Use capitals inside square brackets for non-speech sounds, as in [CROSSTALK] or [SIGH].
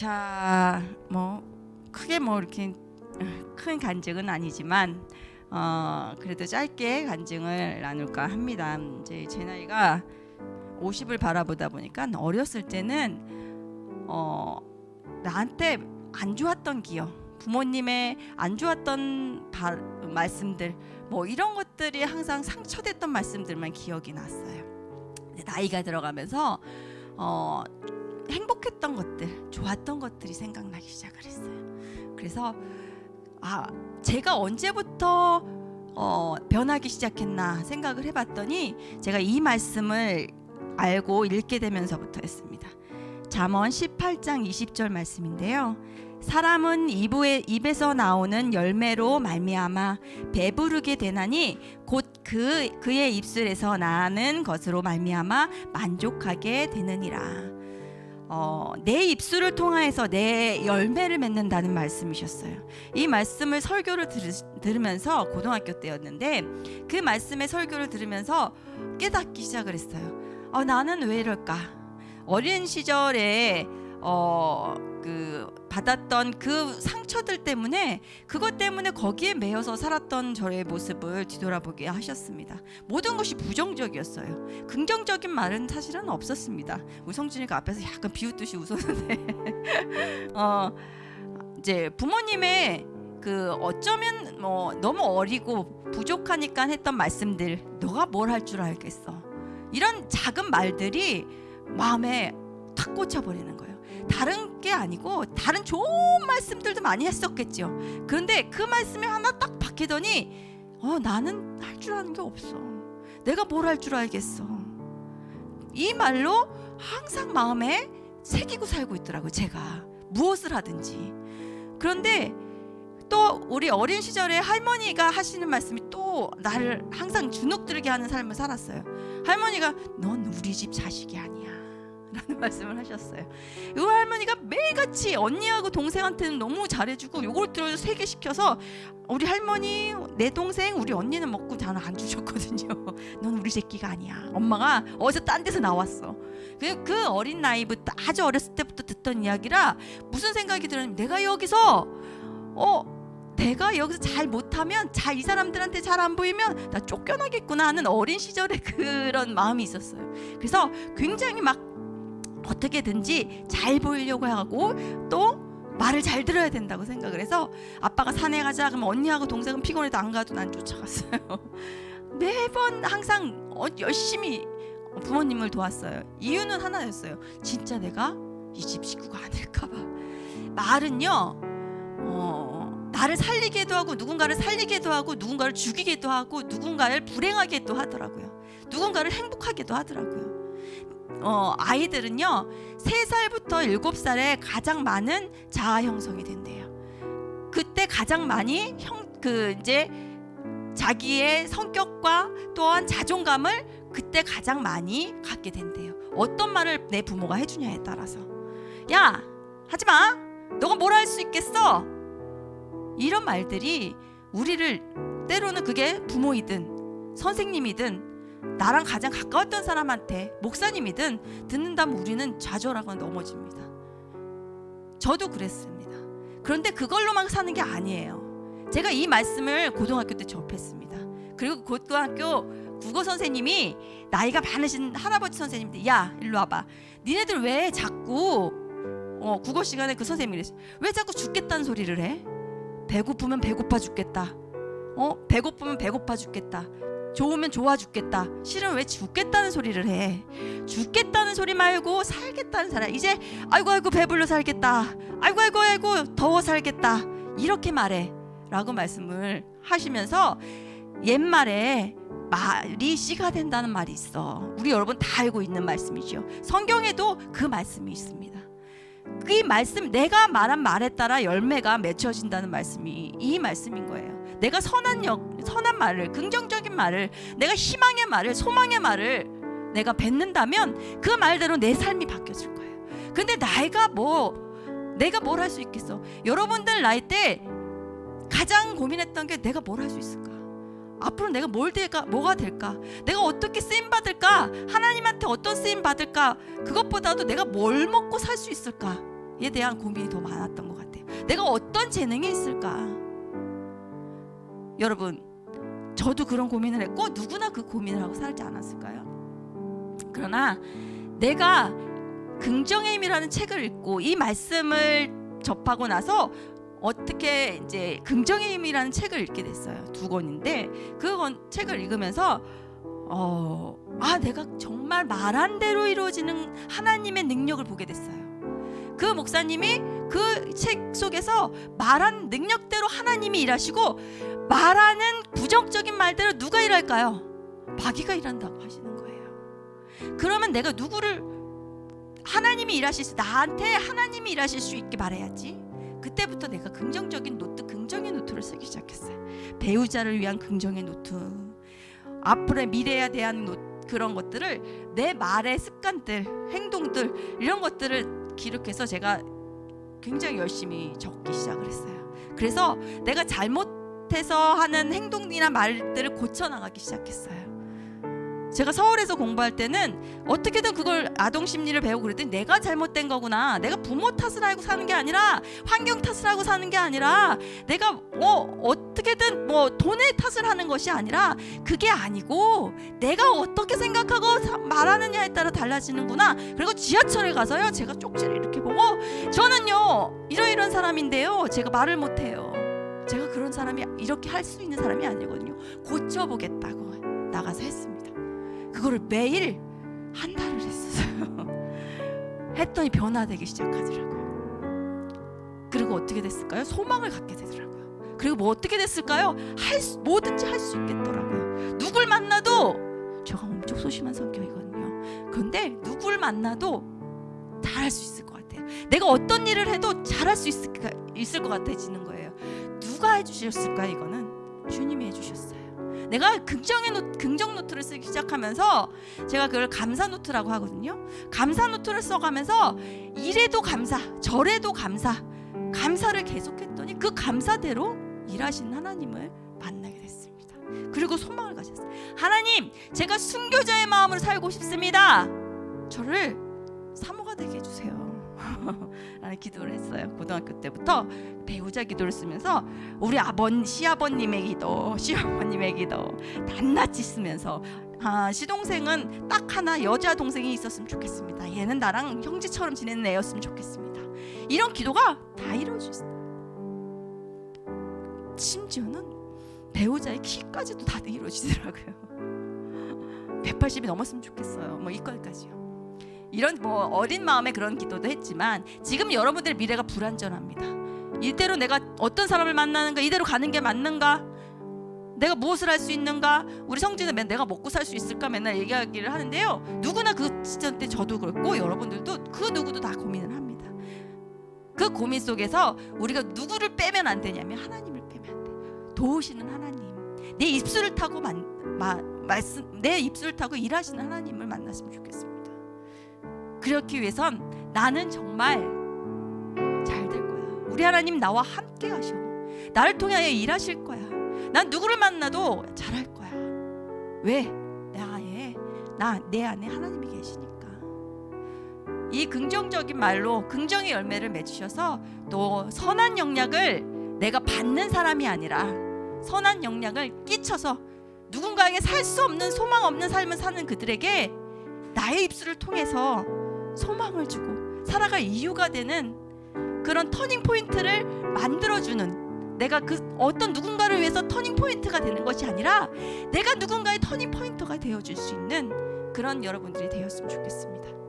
자, 뭐 크게 뭐 이렇게 큰 간증은 아니지만 어, 그래도 짧게 간증을 나눌까 합니다. 이제 제 나이가 50을 바라보다 보니까 어렸을 때는 어, 나한테 안 좋았던 기억, 부모님의 안 좋았던 바, 말씀들, 뭐 이런 것들이 항상 상처됐던 말씀들만 기억이 났어요. 나이가 들어가면서 어, 행복했던 것들, 좋았던 것들이 생각나기 시작을 했어요. 그래서 아 제가 언제부터 어, 변하기 시작했나 생각을 해봤더니 제가 이 말씀을 알고 읽게 되면서부터였습니다. 잠언 18장 20절 말씀인데요. 사람은 입에, 입에서 나오는 열매로 말미암아 배부르게 되나니 곧 그 그의 입술에서 나는 것으로 말미암아 만족하게 되느니라. 어, 내 입술을 통하여서 내 열매를 맺는다는 말씀이셨어요. 이 말씀을 설교를 들으, 들으면서 고등학교 때였는데 그 말씀의 설교를 들으면서 깨닫기 시작을 했어요. 어, 나는 왜 이럴까? 어린 시절에 어, 그 받았던 그 상처들 때문에 그것 때문에 거기에 매여서 살았던 저의 모습을 뒤돌아보게 하셨습니다. 모든 것이 부정적이었어요. 긍정적인 말은 사실은 없었습니다. 우리 성준이가 앞에서 약간 비웃듯이 웃었는데 [LAUGHS] 어 이제 부모님의 그 어쩌면 뭐 너무 어리고 부족하니까 했던 말씀들 너가 뭘 할 줄 알겠어 이런 작은 말들이 마음에 탁 꽂혀버리는 거예요. 다른 게 아니고 다른 좋은 말씀들도 많이 했었겠죠. 그런데 그 말씀이 하나 딱 박히더니 어 나는 할 줄 아는 게 없어. 내가 뭘 할 줄 알겠어. 이 말로 항상 마음에 새기고 살고 있더라고요. 제가 무엇을 하든지. 그런데 또 우리 어린 시절에 할머니가 하시는 말씀이 또 나를 항상 주눅 들게 하는 삶을 살았어요. 할머니가 넌 우리 집 자식이 아니야. 라는 [LAUGHS] 말씀을 하셨어요. 이 할머니가 매일같이 언니하고 동생한테는 너무 잘해주고 요걸 들어 세개 시켜서 우리 할머니, 내 동생, 우리 언니는 먹고 저는 안 주셨거든요. [LAUGHS] 넌 우리 새끼가 아니야. 엄마가 어디서 딴 데서 나왔어. 그, 그 어린 나이부터 아주 어렸을 때부터 듣던 이야기라 무슨 생각이 들었냐면 내가 여기서 어 내가 여기서 잘 못하면 잘 이 사람들한테 잘 안 보이면 나 쫓겨나겠구나 하는 어린 시절의 [LAUGHS] 그런 마음이 있었어요. 그래서 굉장히 막 어떻게든지 잘 보이려고 하고 또 말을 잘 들어야 된다고 생각을 해서 아빠가 산에 가자 그러면 언니하고 동생은 피곤해도 안 가도 난 쫓아갔어요. [LAUGHS] 매번 항상 어, 열심히 부모님을 도왔어요. 이유는 하나였어요. 진짜 내가 이 집 식구가 아닐까봐. 말은요, 어, 나를 살리게도 하고 누군가를 살리게도 하고 누군가를 죽이게도 하고 누군가를 불행하게도 하더라고요. 누군가를 행복하게도 하더라고요. 어, 아이들은요, 세살부터 일곱 살에 가장 많은 자아 형성이 된대요. 그때 가장 많이 형, 그 이제 자기의 성격과 또한 자존감을 그때 가장 많이 갖게 된대요. 어떤 말을 내 부모가 해주냐에 따라서. 야, 하지 마. 너가 뭘 할 수 있겠어? 이런 말들이 우리를 때로는 그게 부모이든 선생님이든 나랑 가장 가까웠던 사람한테 목사님이든 듣는다면 우리는 좌절하거나 넘어집니다. 저도 그랬습니다. 그런데 그걸로만 사는 게 아니에요. 제가 이 말씀을 고등학교 때 접했습니다. 그리고 고등학교 국어 선생님이 나이가 많으신 할아버지 선생님들, 야 일로 와봐. 니네들 왜 자꾸 어, 국어 시간에 그 선생님이. 왜 자꾸 죽겠다는 소리를 해? 배고프면 배고파 죽겠다. 어, 배고프면 배고파 죽겠다. 좋으면 좋아 죽겠다. 싫으면 왜 죽겠다는 소리를 해? 죽겠다는 소리 말고 살겠다는 사람. 이제 아이고 아이고 배불러 살겠다. 아이고 아이고 아이고 더워 살겠다. 이렇게 말해. 라고 말씀을 하시면서 옛말에 말이 씨가 된다는 말이 있어. 우리 여러분 다 알고 있는 말씀이죠. 성경에도 그 말씀이 있습니다. 그 말씀 내가 말한 말에 따라 열매가 맺혀진다는 말씀이 이 말씀인 거예요. 내가 선한 역, 선한 말을 긍정적인 말을 내가 희망의 말을 소망의 말을 내가 뱉는다면 그 말대로 내 삶이 바뀌어질 거예요. 근데 나이가 뭐 내가 뭘 할 수 있겠어? 여러분들 나이 때 가장 고민했던 게 내가 뭘 할 수 있을까? 앞으로 내가 뭘 될까? 뭐가 될까? 내가 어떻게 쓰임 받을까? 하나님한테 어떤 쓰임 받을까? 그것보다도 내가 뭘 먹고 살 수 있을까? 거에 대한 고민이 더 많았던 것 같아요. 내가 어떤 재능이 있을까? 여러분, 저도 그런 고민을 했고 누구나 그 고민을 하고 살지 않았을까요? 그러나 내가 긍정의 힘이라는 책을 읽고 이 말씀을 접하고 나서 어떻게 이제 긍정의 힘이라는 책을 읽게 됐어요. 두 권인데 그 권, 책을 읽으면서 어, 아 내가 정말 말한 대로 이루어지는 하나님의 능력을 보게 됐어요. 그 목사님이 그 책 속에서 말한 능력대로 하나님이 일하시고 말하는 부정적인 말대로 누가 일할까요? 마귀가 일한다고 하시는 거예요. 그러면 내가 누구를 하나님이 일하실 수 나한테 하나님이 일하실 수 있게 말해야지. 그때부터 내가 긍정적인 노트, 긍정의 노트를 쓰기 시작했어요. 배우자를 위한 긍정의 노트, 앞으로의 미래에 대한 노, 그런 것들을 내 말의 습관들, 행동들 이런 것들을 기록해서 제가 굉장히 열심히 적기 시작을 했어요. 그래서 내가 잘못해서 하는 행동이나 말들을 고쳐 나가기 시작했어요. 제가 서울에서 공부할 때는 어떻게든 그걸 아동 심리를 배우고 그랬더니 내가 잘못된 거구나. 내가 부모 탓을 하고 사는 게 아니라 환경 탓을 하고 사는 게 아니라 내가 뭐 어떻게든 뭐 돈의 탓을 하는 것이 아니라 그게 아니고 내가 어떻게 생각하고 사- 말하느냐에 따라 달라지는구나. 그리고 지하철에 가서요. 제가 쪽지를 이렇게 보고 저는요. 이러이런 사람인데요. 제가 말을 못 해요. 제가 그런 사람이 이렇게 할 수 있는 사람이 아니거든요. 고쳐 보겠다고 나가서 했습니다. 그거를 매일 한 달을 했었어요. [LAUGHS] 했더니 변화되기 시작하더라고요. 그리고 어떻게 됐을까요? 소망을 갖게 되더라고요. 그리고 뭐 어떻게 됐을까요? 할 수, 뭐든지 할 수 있겠더라고요. 누굴 만나도 제가 엄청 소심한 성격이거든요. 그런데 누굴 만나도 잘할 수 있을 것 같아요. 내가 어떤 일을 해도 잘할 수 있을, 있을 것 같아지는 거예요. 누가 해주셨을까 이거는 주님이 해주셨어요. 내가 긍정의 노, 긍정 노트를 쓰기 시작하면서 제가 그걸 감사 노트라고 하거든요. 감사 노트를 써가면서 이래도 감사, 저래도 감사, 감사를 계속했더니 그 감사대로 일하신 하나님을 만나게 됐습니다. 그리고 소망을 가졌어요. 하나님, 제가 순교자의 마음으로 살고 싶습니다. 저를 사모가 되게 해주세요. [LAUGHS] 라는 기도를 했어요. 고등학교 때부터 배우자 기도를 쓰면서 우리 아버님, 시아버님의 기도, 시어머님의 기도 낱낱이 쓰면서 아, 시동생은 딱 하나 여자 동생이 있었으면 좋겠습니다. 얘는 나랑 형제처럼 지내는 애였으면 좋겠습니다. 이런 기도가 다 이루어졌어요. 심지어는 배우자의 키까지도 다 이루어지더라고요. [LAUGHS] 180이 넘었으면 좋겠어요. 뭐 이거까지요. 이런 뭐 어린 마음에 그런 기도도 했지만 지금 여러분들의 미래가 불안전합니다. 이대로 내가 어떤 사람을 만나는가 이대로 가는 게 맞는가 내가 무엇을 할 수 있는가 우리 성진은 맨 내가 먹고 살 수 있을까 맨날 얘기하기를 하는데요. 누구나 그 시점 때 저도 그렇고 여러분들도 그 누구도 다 고민을 합니다. 그 고민 속에서 우리가 누구를 빼면 안 되냐면 하나님을 빼면 안 돼 도우시는 하나님 내 입술을 타고 만, 마, 말씀 내 입술을 타고 일하시는 하나님을 만났으면 좋겠습니다 그렇기 위해선 나는 정말 잘 될 거야 우리 하나님 나와 함께 하셔 나를 통하여 일하실 거야 난 누구를 만나도 잘할 거야. 왜? 나에 나내 안에 하나님이 계시니까. 이 긍정적인 말로 긍정의 열매를 맺으셔서 또 선한 영향을 내가 받는 사람이 아니라 선한 영향을 끼쳐서 누군가에게 살 수 없는 소망 없는 삶을 사는 그들에게 나의 입술을 통해서 소망을 주고 살아갈 이유가 되는 그런 터닝 포인트를 만들어 주는 내가 그 어떤 누군가를 위해서 터닝 포인트가 되는 것이 아니라 내가 누군가의 터닝 포인트가 되어 줄 수 있는 그런 여러분들이 되었으면 좋겠습니다.